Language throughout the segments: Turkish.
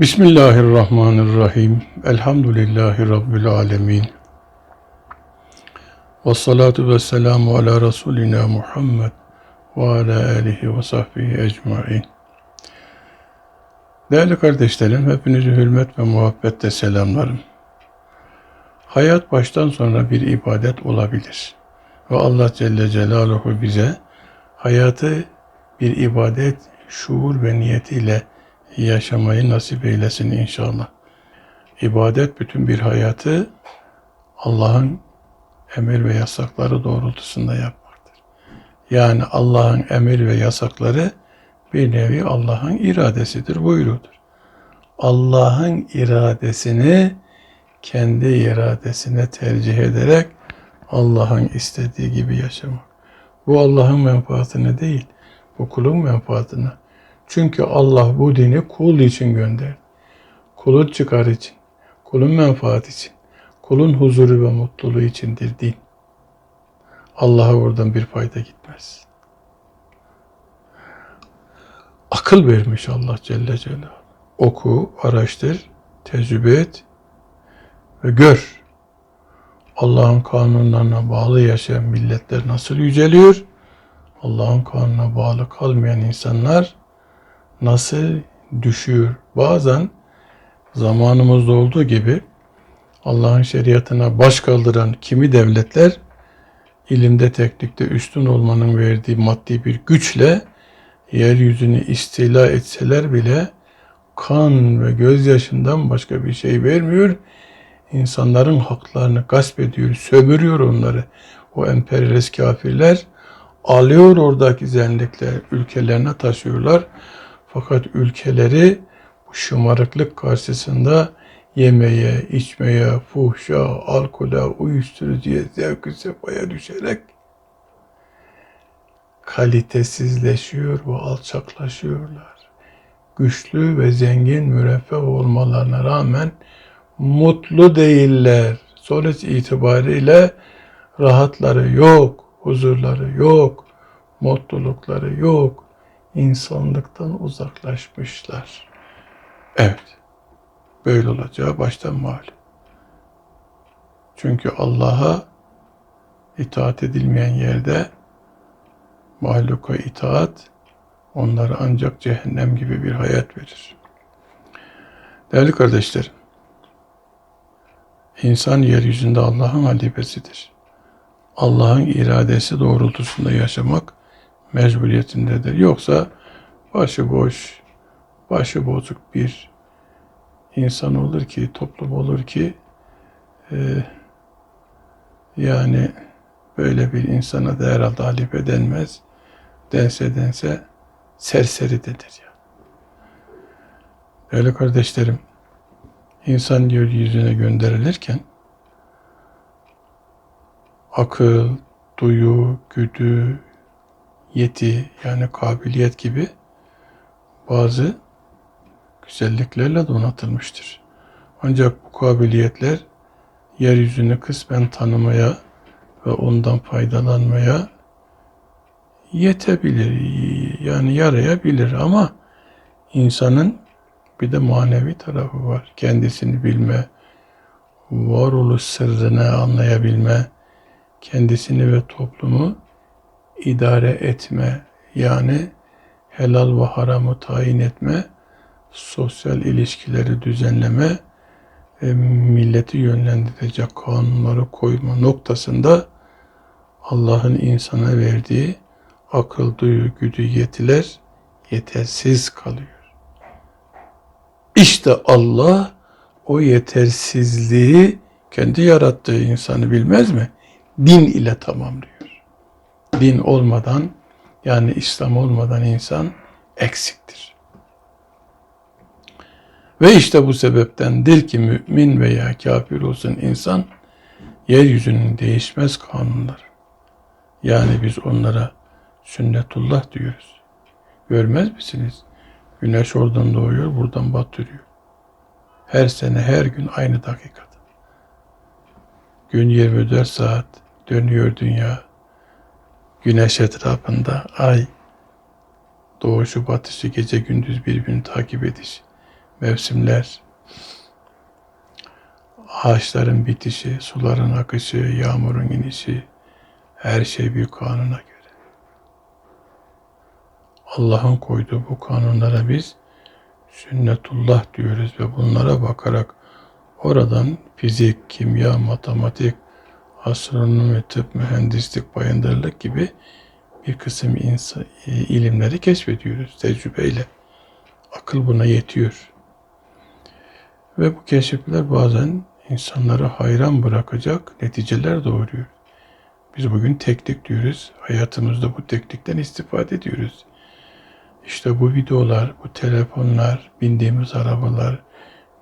Bismillahirrahmanirrahim. Elhamdülillahi Rabbil alemin. Ve salatu ve selamu ala Resulina Muhammed ve ala alihi ve sahbihi ecmain. Değerli kardeşlerim, hepinizi hürmet ve muhabbetle selamlarım. Hayat baştan sonra bir ibadet olabilir. Ve Allah Celle Celaluhu bize hayatı bir ibadet, şuur ve niyetiyle yaşamayı nasip eylesin inşallah. İbadet bütün bir hayatı Allah'ın emir ve yasakları doğrultusunda yapmaktır. Yani Allah'ın emir ve yasakları bir nevi Allah'ın iradesidir, buyurudur. Allah'ın iradesini kendi iradesine tercih ederek Allah'ın istediği gibi yaşamak. Bu Allah'ın menfaatine değil, bu kulun menfaatine. Çünkü Allah bu dini kul için gönderdi. Kulun çıkar için, kulun menfaat için, kulun huzuru ve mutluluğu içindir din. Allah'a oradan bir fayda gitmez. Akıl vermiş Allah Celle Celaluhu. Oku, araştır, tecrübe et ve gör. Allah'ın kanunlarına bağlı yaşayan milletler nasıl yüceliyor? Allah'ın kanununa bağlı kalmayan insanlar nasıl düşüyor? Bazen zamanımızda olduğu gibi Allah'ın şeriatına baş kaldıran kimi devletler ilimde teknikte üstün olmanın verdiği maddi bir güçle yeryüzünü istila etseler bile kan ve gözyaşından başka bir şey vermiyor. İnsanların haklarını gasp ediyor, sömürüyor onları. O emperyalist kafirler alıyor oradaki zenlikler, ülkelerine taşıyorlar. Fakat ülkeleri bu şımarıklık karşısında yemeye, içmeye, fuhşa, alkole, uyuşturucuya, zevk-ı sefaya düşerek kalitesizleşiyor ve alçaklaşıyorlar. Güçlü ve zengin müreffeh olmalarına rağmen mutlu değiller. Sonuç itibariyle rahatları yok, huzurları yok, mutlulukları yok. İnsanlıktan uzaklaşmışlar. Evet, böyle olacağı baştan malum. Çünkü Allah'a itaat edilmeyen yerde mahluka itaat onlara ancak cehennem gibi bir hayat verir. Değerli kardeşlerim, insan yeryüzünde Allah'ın halifesidir. Allah'ın iradesi doğrultusunda yaşamak mecburiyetindedir. Yoksa başıboş, başı bozuk bir insan olur ki, toplum olur ki e, yani böyle bir insana da herhalde halife denmez. Dense dense serseri denir ya. Öyle kardeşlerim, insan yeryüzüne gönderilirken akıl, duyu, güdü, yeti yani kabiliyet gibi bazı güzelliklerle donatılmıştır. Ancak bu kabiliyetler yeryüzünü kısmen tanımaya ve ondan faydalanmaya yetebilir. Yani yarayabilir ama insanın bir de manevi tarafı var. Kendisini bilme, varoluş sırrını anlayabilme, kendisini ve toplumu idare etme, yani helal ve haramı tayin etme, sosyal ilişkileri düzenleme milleti yönlendirecek kanunları koyma noktasında Allah'ın insana verdiği akıl, duyu, güdü, yetiler yetersiz kalıyor. İşte Allah o yetersizliği kendi yarattığı insanı bilmez mi? Din ile tamamlıyor. Din olmadan yani İslam olmadan insan eksiktir. Ve işte bu sebeptendir ki mümin veya kafir olsun insan yeryüzünün değişmez kanunları. Yani biz onlara sünnetullah diyoruz. Görmez misiniz? Güneş oradan doğuyor, buradan batırıyor. Her sene, her gün aynı dakikada. Gün 24 saat dönüyor dünya. Güneş etrafında ay doğuşu batışı gece gündüz birbirini takip ediş. mevsimler, ağaçların bitişi, suların akışı, yağmurun inişi, her şey bir kanuna göre. Allah'ın koyduğu bu kanunlara biz sünnetullah diyoruz ve bunlara bakarak oradan fizik, kimya, matematik, astronomi, tıp, mühendislik, bayındırlık gibi bir kısım insan, ilimleri keşfediyoruz tecrübeyle. Akıl buna yetiyor. Ve bu keşifler bazen insanları hayran bırakacak neticeler doğuruyor. Biz bugün teknik diyoruz. Hayatımızda bu teknikten istifade ediyoruz. İşte bu videolar, bu telefonlar, bindiğimiz arabalar,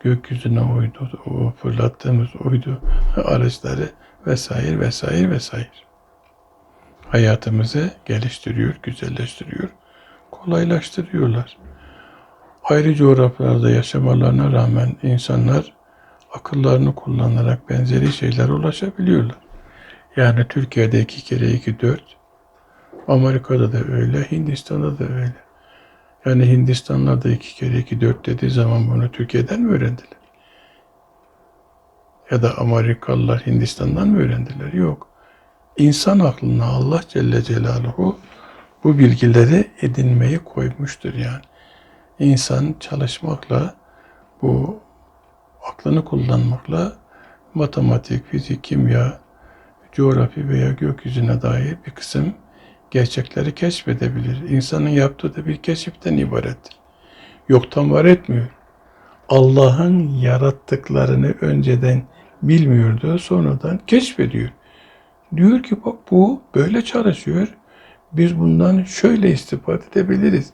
gökyüzüne uydu, fırlattığımız uydu araçları vesaire vesaire vesaire. Hayatımızı geliştiriyor, güzelleştiriyor, kolaylaştırıyorlar. Ayrı coğrafyalarda yaşamalarına rağmen insanlar akıllarını kullanarak benzeri şeylere ulaşabiliyorlar. Yani Türkiye'de iki kere iki dört, Amerika'da da öyle, Hindistan'da da öyle. Yani Hindistanlar da iki kere iki dört dediği zaman bunu Türkiye'den mi öğrendiler? Ya da Amerikalılar Hindistan'dan mı öğrendiler? Yok. İnsan aklına Allah Celle Celaluhu bu bilgileri edinmeyi koymuştur yani. İnsan çalışmakla, bu aklını kullanmakla matematik, fizik, kimya, coğrafi veya gökyüzüne dair bir kısım gerçekleri keşfedebilir. İnsanın yaptığı da bir keşiften ibarettir. Yoktan var etmiyor. Allah'ın yarattıklarını önceden bilmiyordu, sonradan keşfediyor. Diyor ki bak bu böyle çalışıyor. Biz bundan şöyle istifade edebiliriz.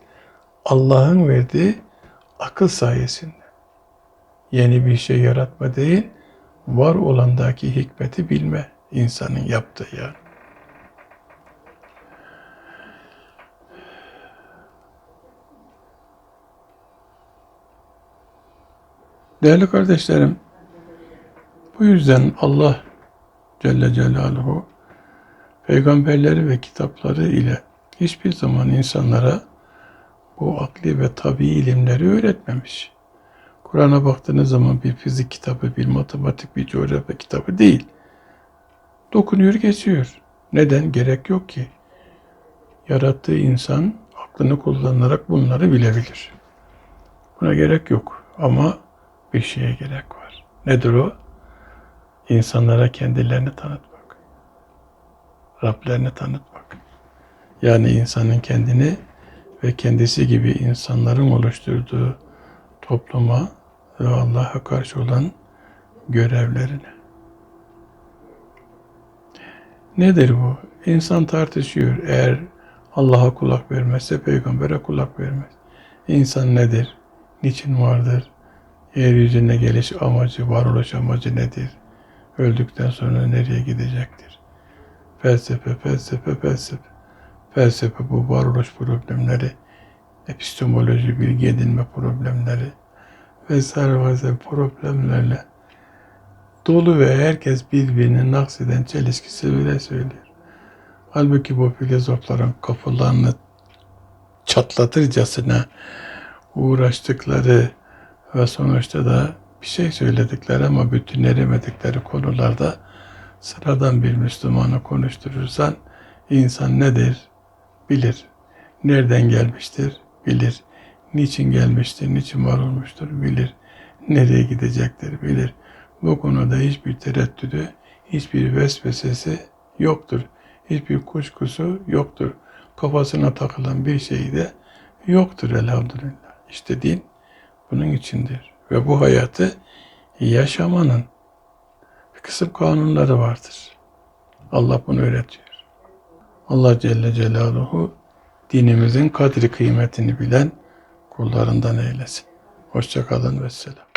Allah'ın verdiği akıl sayesinde. Yeni bir şey yaratma değil, var olandaki hikmeti bilme insanın yaptığı yani. Değerli kardeşlerim, bu yüzden Allah Celle Celaluhu peygamberleri ve kitapları ile hiçbir zaman insanlara bu akli ve tabi ilimleri öğretmemiş. Kur'an'a baktığınız zaman bir fizik kitabı, bir matematik, bir coğrafya kitabı değil. Dokunuyor geçiyor. Neden? Gerek yok ki. Yarattığı insan aklını kullanarak bunları bilebilir. Buna gerek yok. Ama bir şeye gerek var. Nedir o? İnsanlara kendilerini tanıtmak. Rablerini tanıtmak. Yani insanın kendini ve kendisi gibi insanların oluşturduğu topluma ve Allah'a karşı olan görevlerini. Nedir bu? İnsan tartışıyor. Eğer Allah'a kulak vermezse peygambere kulak vermez. İnsan nedir? Niçin vardır? Yeryüzüne geliş amacı, varoluş amacı nedir? Öldükten sonra nereye gidecektir? Felsefe, felsefe, felsefe. Felsefe bu varoluş problemleri, epistemoloji, bilgi edinme problemleri vesaire vesaire problemlerle dolu ve herkes birbirini nakseden çelişkisi bile söylüyor. Halbuki bu filozofların kafalarını çatlatırcasına uğraştıkları ve sonuçta da bir şey söyledikleri ama bütün eremedikleri konularda sıradan bir Müslümanı konuşturursan insan nedir bilir. Nereden gelmiştir bilir. Niçin gelmiştir, niçin var olmuştur bilir. Nereye gidecektir bilir. Bu konuda hiçbir tereddüdü, hiçbir vesvesesi yoktur. Hiçbir kuşkusu yoktur. Kafasına takılan bir şey de yoktur elhamdülillah. İşte din bunun içindir. Ve bu hayatı yaşamanın kısım kanunları vardır. Allah bunu öğretiyor. Allah Celle Celaluhu dinimizin kadri kıymetini bilen kullarından eylesin. Hoşçakalın ve selam.